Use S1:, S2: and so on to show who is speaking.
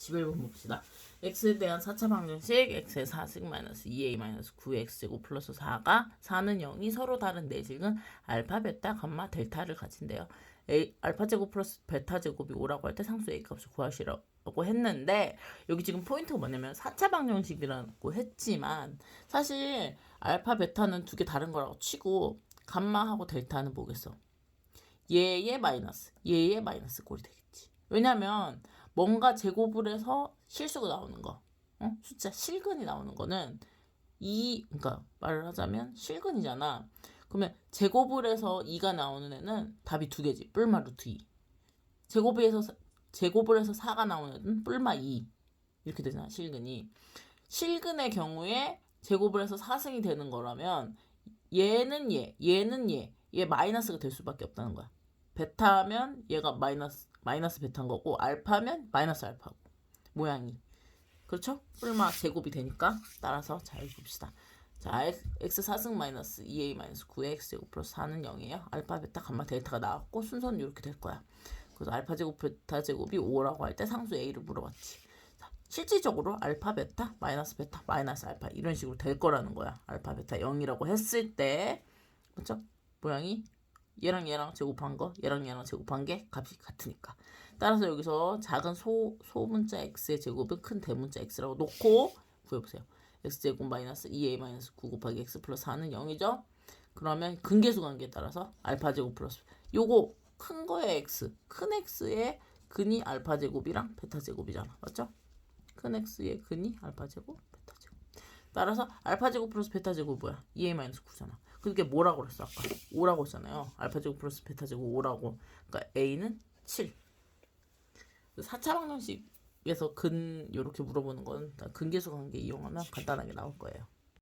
S1: 11번 봅시다. x에 대한 4차 방정식 x의 4승 마이너스 2a 마이너스 9x제곱 플러스 4가 4는 0이 서로 다른 내식은 알파, 베타, 감마, 델타를 가진대요. a 알파 제곱 플러스 베타 제곱이 5라고 할 때 상수 a 값을 구하시라고 했는데 여기 지금 포인트가 뭐냐면 4차 방정식이라고 했지만 사실 알파, 베타는 두 개 다른 거라고 치고 감마하고 델타는 뭐겠어? 얘의 마이너스, 얘의 마이너스 꼴이 되겠지. 왜냐면 뭔가 제곱을 해서 실수가 나오는 거, 어? 숫자 실근이 나오는 거는 이, 그러니까 말을 하자면 실근이잖아. 그러면 제곱을 해서 2가 나오는 애는 답이 두 개지. 뿔마 루트 2. 제곱을 해서 사- 제곱을 해서 4가 나오는 애는 뿔마 2. 이렇게 되잖아. 실근이. 실근의 경우에 제곱을 해서 4승이 되는 거라면 얘는 얘, 얘는 얘, 얘 마이너스가 될 수밖에 없다는 거야. 베타면 얘가 마이너스 마이너스 베타인 거고 알파면 마이너스 알파고 모양이 그렇죠? 뿔마 제곱이 되니까 따라서 잘 봅시다. 자 x 4승 마이너스 2a 마이너스 9의 x 제곱 플러스 4는 0이에요. 알파 베타 감마 델타가 나왔고 순서는 이렇게 될 거야. 그래서 알파 제곱 베타 제곱이 5라고 할 때 상수 a를 물어봤지. 자, 실질적으로 알파 베타 마이너스 베타 마이너스 알파 이런 식으로 될 거라는 거야. 알파 베타 0이라고 했을 때 그렇죠? 모양이 얘랑 얘랑 제곱한 거, 얘랑 얘랑 제곱한 게 값이 같으니까. 따라서 여기서 작은 소 소문자 x의 제곱은 큰 대문자 x라고 놓고 구해보세요. x 제곱 마이너스 2a 마이너스 9 곱하기 x 플러스 4는 0이죠. 그러면 근계수 관계에 따라서 알파 제곱 플러스 요거 큰 거의 x, 큰 x의 근이 알파 제곱이랑 베타 제곱이잖아, 맞죠? 큰 x의 근이 알파 제곱, 베타 제곱. 따라서 알파 제곱 플러스 베타 제곱 뭐야? 2a 마이너스 9잖아. 그게 뭐라고 그랬어 아까? 5라고 했잖아요. 알파 제곱 플러스 베타 제곱 5라고. 그러니까 a는 7. 4차 방정식에서 근 이렇게 물어보는 건다 근계수 관계 이용하면 간단하게 나올 거예요.